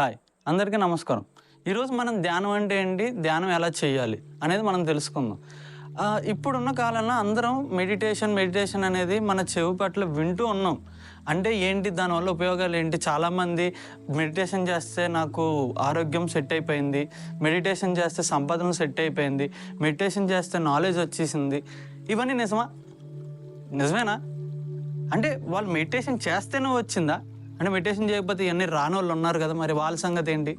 Hi. అందరికీ నమస్కారం. ఈరోజు మనం ధ్యానం అంటే ఏంటి? ధ్యానం ఎలా చేయాలి అనేది మనం తెలుసుకుందాం. ఇప్పుడున్న కాలంలో అందరం మెడిటేషన్ మెడిటేషన్ అనేది మన చెవి పట్ల వింటూ ఉన్నాం. అంటే ఏంటి? దానివల్ల ఉపయోగాలు ఏంటి? చాలామంది మెడిటేషన్ చేస్తే నాకు ఆరోగ్యం సెట్ అయిపోయింది. మెడిటేషన్ చేస్తే సంపాదన సెట్ అయిపోయింది. మెడిటేషన్ చేస్తే నాలెడ్జ్ వచ్చేసింది. ఇవన్నీ నిజమా? నిజమేనా? అంటే వాళ్ళు మెడిటేషన్ చేస్తేనే వచ్చిందా? అంటే మెడిటేషన్ చేయకపోతే ఇవన్నీ రాని వాళ్ళు ఉన్నారు కదా మరి వాళ్ళ సంగతి ఏంటి?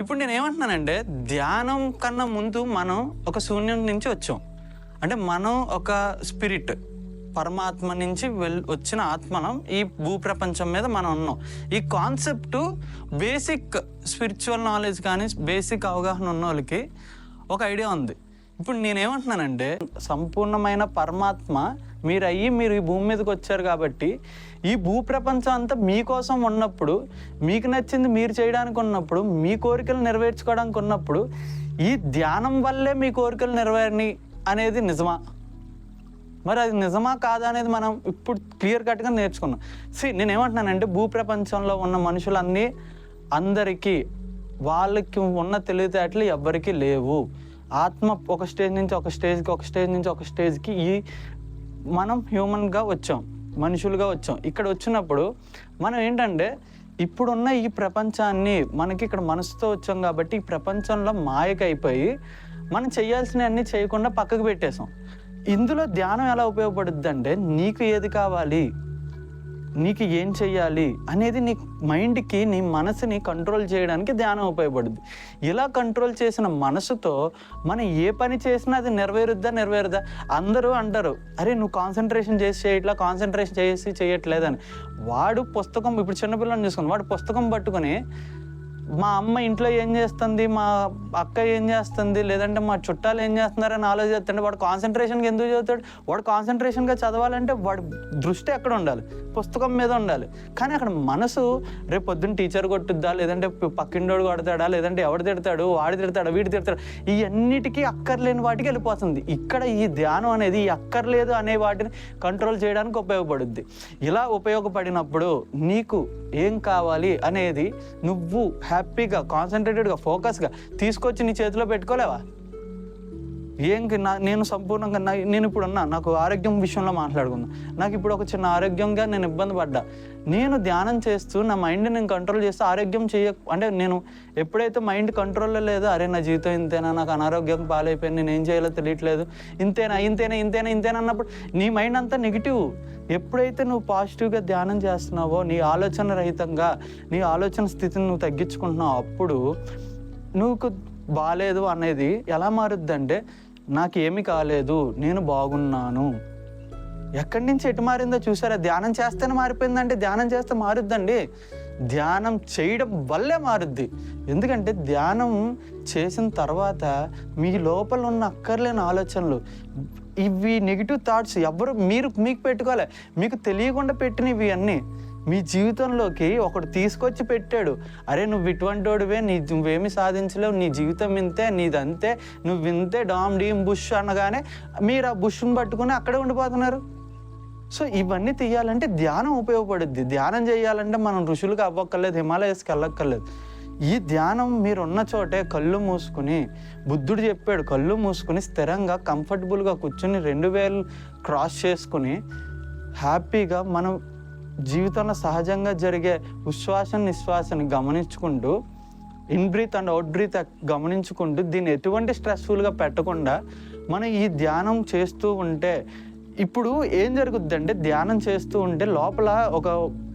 ఇప్పుడు నేను ఏమంటున్నానంటే ధ్యానం కన్నా ముందు మనం ఒక శూన్యం నుంచి వచ్చాం. అంటే మనం ఒక స్పిరిట్ పరమాత్మ నుంచి వెల్ వచ్చిన ఆత్మనం ఈ భూప్రపంచం మీద మనం ఉన్నాం. ఈ కాన్సెప్ట్ బేసిక్ స్పిరిచువల్ నాలెడ్జ్ కానీ బేసిక్ అవగాహన ఉన్న వాళ్ళకి ఒక ఐడియా ఉంది. ఇప్పుడు నేనేమంటున్నానంటే సంపూర్ణమైన పరమాత్మ మీరు అయ్యి మీరు ఈ భూమి మీదకి వచ్చారు కాబట్టి ఈ భూప్రపంచం అంతా మీకోసం ఉన్నప్పుడు మీకు నచ్చింది మీరు చేయడానికి ఉన్నప్పుడు మీ కోరికలు నెరవేర్చుకోవడానికి ఉన్నప్పుడు ఈ ధ్యానం వల్లే మీ కోరికలు నెరవేరని అనేది నిజమా? మరి అది నిజమా కాదా అనేది మనం ఇప్పుడు క్లియర్ కట్గా నేర్చుకున్నాం. సి నేనేమంటున్నానంటే భూప్రపంచంలో ఉన్న మనుషులన్నీ అందరికీ వాళ్ళకి ఉన్న తెలివితేటలు ఎవ్వరికీ లేవు. ఆత్మ ఒక స్టేజ్ నుంచి ఒక స్టేజ్కి ఒక స్టేజ్ నుంచి ఒక స్టేజ్కి ఈ మనం హ్యూమన్గా వచ్చాం మనుషులుగా వచ్చాం. ఇక్కడ వచ్చినప్పుడు మనం ఏంటంటే ఇప్పుడున్న ఈ ప్రపంచాన్ని మనకి ఇక్కడ మనసుతో వచ్చాం కాబట్టి ఈ ప్రపంచంలో మాయకైపోయి మనం చేయాల్సినవన్నీ చేయకుండా పక్కకు పెట్టేశాం. ఇందులో ధ్యానం ఎలా ఉపయోగపడుద్ది అంటే నీకు ఏది కావాలి? నీకు ఏం చెయ్యాలి అనేది నీ మైండ్కి నీ మనసుని కంట్రోల్ చేయడానికి ధ్యానం ఉపయోగపడుద్ది. ఇలా కంట్రోల్ చేసిన మనసుతో మనం ఏ పని చేసినా అది నెరవేరుద్దా నెరవేరుద్దా అందరూ అంటారు అరే నువ్వు కాన్సన్ట్రేషన్ చేసి చేయట్లా కాన్సన్ట్రేషన్ చేసి చేయట్లేదని. వాడు పుస్తకం ఇప్పుడు చిన్నపిల్లని చూసుకుని వాడు పుస్తకం పట్టుకొని మా అమ్మ ఇంట్లో ఏం చేస్తుంది? మా అక్క ఏం చేస్తుంది? లేదంటే మా చుట్టాలు ఏం చేస్తున్నారని ఆలోచిస్తుంటే వాడు కాన్సన్ట్రేషన్గా ఎందుకు చదువుతాడు? వాడు కాన్సన్ట్రేషన్గా చదవాలంటే వాడు దృష్టి ఎక్కడ ఉండాలి. పుస్తకం మీద ఉండాలి. కానీ అక్కడ మనసు రేపు పొద్దున్న టీచర్ కొట్టుద్దా? లేదంటే పక్కిండోడు కొడతాడా? లేదంటే ఎవడు తిడతాడు? వాడు తిడతాడు? వీడు తిడతాడు? ఇవన్నిటికీ అక్కర్లేని వాటికి వెళ్ళిపోతుంది. ఇక్కడ ఈ ధ్యానం అనేది ఈ అక్కర్లేదు అనే వాటిని కంట్రోల్ చేయడానికి ఉపయోగపడుద్ది. ఇలా ఉపయోగపడినప్పుడు నీకు ఏం కావాలి అనేది నువ్వు హ్యాపీగా కాన్సన్ట్రేటెడ్గా ఫోకస్గా తీసుకొచ్చి నీ చేతిలో పెట్టుకోలేవా? ఏం నా నేను సంపూర్ణంగా నా నేను ఇప్పుడు ఉన్నా నాకు ఆరోగ్యం విషయంలో మాట్లాడుకుందాం. నాకు ఇప్పుడు ఒక చిన్న ఆరోగ్యంగా నేను ఇబ్బంది పడ్డా. నేను ధ్యానం చేస్తూ నా మైండ్ నేను కంట్రోల్ చేస్తూ ఆరోగ్యం చేయ అంటే నేను ఎప్పుడైతే మైండ్ కంట్రోల్లో లేదో అరే నా జీవితం ఇంతేనా? నాకు అనారోగ్యం పాలైపోయింది నేను ఏం చేయాలో తెలియట్లేదు. ఇంతేనా? ఇంతేనా? ఇంతేనా? ఇంతేనా? అన్నప్పుడు నీ మైండ్ అంతా నెగిటివ్ ఎప్పుడైతే నువ్వు పాజిటివ్గా ధ్యానం చేస్తున్నావో నీ ఆలోచన రహితంగా నీ ఆలోచన స్థితిని నువ్వు తగ్గించుకుంటున్నావు అప్పుడు నువ్వు బాగాలేదు అనేది ఎలా మారుద్దంటే నాకు ఏమి కాలేదు నేను బాగున్నాను. ఎక్కడి నుంచి ఎటు మారిందో చూసారా? ధ్యానం చేస్తేనే మారిపోయిందంటే ధ్యానం చేస్తే మారుద్దండి. ధ్యానం చేయడం వల్లే మారుద్ది. ఎందుకంటే ధ్యానం చేసిన తర్వాత మీ లోపల ఉన్న అక్కర్లేని ఆలోచనలు ఇవి నెగిటివ్ థాట్స్ ఎవరు మీరు మీకు పెట్టుకోవాలి. మీకు తెలియకుండా పెట్టినవి అన్నీ మీ జీవితంలోకి ఒకడు తీసుకొచ్చి పెట్టాడు. అరే నువ్వు ఇటువంటి వాడివే నీ నువ్వేమి సాధించలేవు నీ జీవితం ఇంతే నీదంతే నువ్వు ఇంతే డామ్ డీమ్ బుష్ అనగానే మీరు ఆ బుష్ని పట్టుకుని అక్కడే ఉండిపోతున్నారు. సో ఇవన్నీ తీయాలంటే ధ్యానం ఉపయోగపడుద్ది. ధ్యానం చేయాలంటే మనం ఋషులకు అవ్వక్కర్లేదు హిమాలయస్కి వెళ్ళక్కర్లేదు. ఈ ధ్యానం మీరు ఉన్న చోటే కళ్ళు మూసుకుని బుద్ధుడు చెప్పాడు కళ్ళు మూసుకుని స్థిరంగా కంఫర్టబుల్గా కూర్చుని రెండు వేలు క్రాస్ చేసుకుని హ్యాపీగా మనం జీవితంలో సహజంగా జరిగే ఉచ్ఛ్వాస నిశ్వాసని గమనించుకుంటూ in breath and out breath గమనించుకుంటూ దీన్ని ఎటువంటి స్ట్రెస్ఫుల్గా పెట్టకుండా మనం ఈ ధ్యానం చేస్తూ ఉంటే ఇప్పుడు ఏం జరుగుద్దంటే ధ్యానం చేస్తూ ఉంటే లోపల ఒక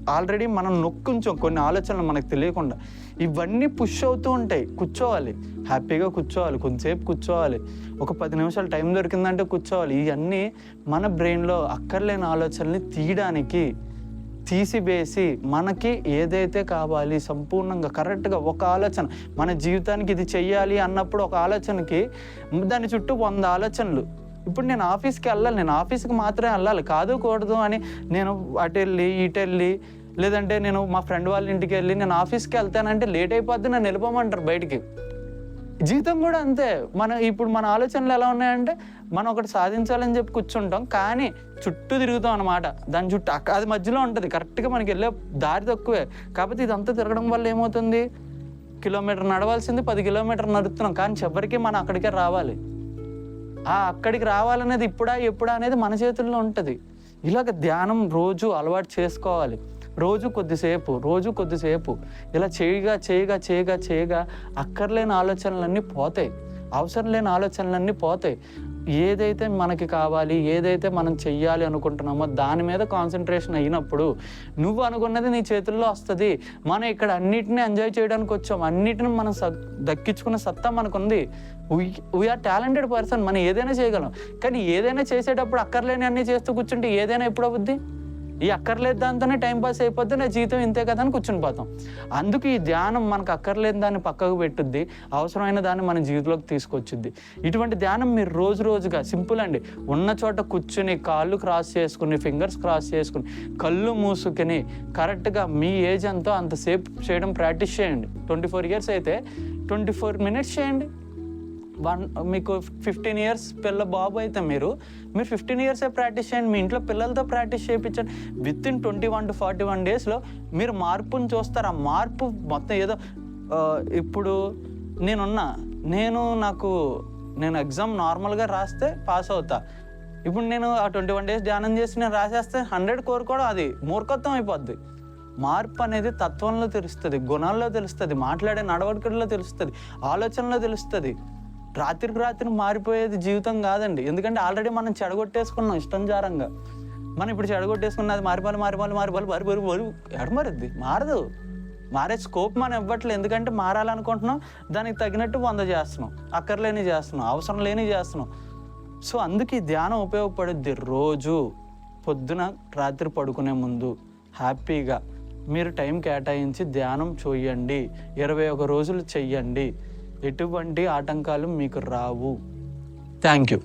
ఆల్రెడీ మనం నొక్కుంచాం కొన్ని ఆలోచనలు మనకు తెలియకుండా. ఇవన్నీ పుష్ అవుతూ ఉంటాయి. కూర్చోవాలి. హ్యాపీగా కూర్చోవాలి. కొంతసేపు కూర్చోవాలి. ఒక పది నిమిషాలు టైం దొరికిందంటే కూర్చోవాలి. ఇవన్నీ మన బ్రెయిన్లో అక్కర్లేని ఆలోచనల్ని తీయడానికి తీసివేసి మనకి ఏదైతే కావాలి సంపూర్ణంగా కరెక్ట్గా ఒక ఆలోచన. మన జీవితానికి ఇది చెయ్యాలి అన్నప్పుడు ఒక ఆలోచనకి దాని చుట్టూ వంద ఆలోచనలు. ఇప్పుడు నేను ఆఫీస్కి వెళ్ళాలి నేను ఆఫీస్కి మాత్రమే వెళ్ళాలి. కాదు కూడదు అని నేను అటు వెళ్ళి ఇటు వెళ్ళి లేదంటే నేను మా ఫ్రెండ్ వాళ్ళ ఇంటికి వెళ్ళి నేను ఆఫీస్కి వెళ్తానంటే లేట్ అయిపోద్ది నన్ను వెళ్ళిపోమంటారు బయటికి. జీవితం కూడా అంతే. మన ఇప్పుడు మన ఆలోచనలు ఎలా ఉన్నాయంటే మనం ఒకటి సాధించాలని చెప్పి కూర్చుంటాం కానీ చుట్టూ తిరుగుతాం అనమాట దాని చుట్టూ అది మధ్యలో ఉంటుంది. కరెక్ట్గా మనకి వెళ్ళే దారి తక్కువే. కాకపోతే ఇదంతా తిరగడం వల్ల ఏమవుతుంది? కిలోమీటర్ నడవాల్సింది పది కిలోమీటర్ నడుస్తున్నాం కానీ చివరికి మనం అక్కడికే రావాలి. ఆ అక్కడికి రావాలనేది ఇప్పుడా ఎప్పుడా అనేది మన చేతుల్లో ఉంటుంది. ఇలాగ ధ్యానం రోజు అలవాటు చేసుకోవాలి. రోజు కొద్దిసేపు రోజు కొద్దిసేపు. ఇలా చేయగా చేయగా చేయగా చేయగా అక్కర్లేని ఆలోచనలన్నీ పోతాయి. అవసరం లేని ఆలోచనలన్నీ పోతాయి. ఏదైతే మనకి కావాలి ఏదైతే మనం చెయ్యాలి అనుకుంటున్నామో దాని మీద కాన్సన్ట్రేషన్ అయినప్పుడు నువ్వు అనుకున్నది నీ చేతుల్లో వస్తుంది. మనం ఇక్కడ అన్నిటిని ఎంజాయ్ చేయడానికి వచ్చాం. అన్నిటిని మనం స- దక్కించుకున్న సత్తా మనకుంది. వీఆర్ టాలెంటెడ్ పర్సన్ మనం ఏదైనా చేయగలం. కానీ ఏదైనా చేసేటప్పుడు అక్కర్లేని అన్నీ చేస్తూ కూర్చుంటే ఏదైనా ఎప్పుడు అవుద్ది? ఈ అక్కర్లేదు దాంతోనే టైం పాస్ అయిపోద్ది నా జీవితం ఇంతే కదా అని కూర్చుని పోతాం. అందుకు ఈ ధ్యానం మనకు అక్కర్లేని దాన్ని పక్కకు పెట్టుద్ది అవసరమైన దాన్ని మన జీవితంలోకి తీసుకొచ్చుద్ది. ఇటువంటి ధ్యానం మీరు రోజు రోజుగా సింపుల్ అండి. ఉన్న చోట కూర్చుని కాళ్ళు క్రాస్ చేసుకుని ఫింగర్స్ క్రాస్ చేసుకుని కళ్ళు మూసుకుని కరెక్ట్గా మీ ఏజ్ ఎంతో అంతసేపు చేయడం ప్రాక్టీస్ చేయండి. ట్వంటీ ఫోర్ ఇయర్స్ అయితే ట్వంటీ ఫోర్ మినిట్స్ చేయండి. వన్ మీకు ఫిఫ్టీన్ ఇయర్స్ పిల్ల బాబు అయితే మీరు మీరు ఫిఫ్టీన్ ఇయర్సే ప్రాక్టీస్ చేయండి మీ ఇంట్లో పిల్లలతో ప్రాక్టీస్ చేయించండి. Within twenty one to forty one డేస్లో మీరు మార్పుని చూస్తారు. ఆ మార్పు మొత్తం ఏదో ఇప్పుడు నేనున్నా నేను నాకు నేను ఎగ్జామ్ నార్మల్గా రాస్తే పాస్ అవుతా. ఇప్పుడు నేను ఆ ట్వంటీ వన్ డేస్ ధ్యానం చేసి నేను రాసేస్తే హండ్రెడ్ కోరుకోవడం అది మూర్ఖత్వం అయిపోద్ది. మార్పు అనేది తత్వంలో తెలుస్తుంది గుణాల్లో తెలుస్తుంది మాట్లాడే నడవడికల్లో తెలుస్తుంది ఆలోచనలో తెలుస్తుంది. రాత్రికి రాత్రి మారిపోయేది జీవితం కాదండి. ఎందుకంటే ఆల్రెడీ మనం చెడగొట్టేసుకున్నాం ఇష్టంచారంగా మనం ఇప్పుడు చెడగొట్టేసుకున్నది మారిపోవాలి మారిపోవాలి మారిపోవాలి మారి మారి మారి ఎడమరిద్ది. మారదు. మారే స్కోప్ మనం ఇవ్వట్లేదు. ఎందుకంటే మారాలనుకుంటున్నాం. దానికి తగినట్టు వంద చేస్తున్నాం. అక్కర్లేని చేస్తున్నాం. అవసరం లేని చేస్తున్నాం. సో అందుకే ధ్యానం ఉపయోగపడుద్ది రోజు. పొద్దున రాత్రి పడుకునే ముందు హ్యాపీగా మీరు టైం కేటాయించి ధ్యానం చేయండి. ఇరవై ఒక రోజులు చెయ్యండి. ఎటువంటి ఆటంకాలు మీకు రావు. Thank you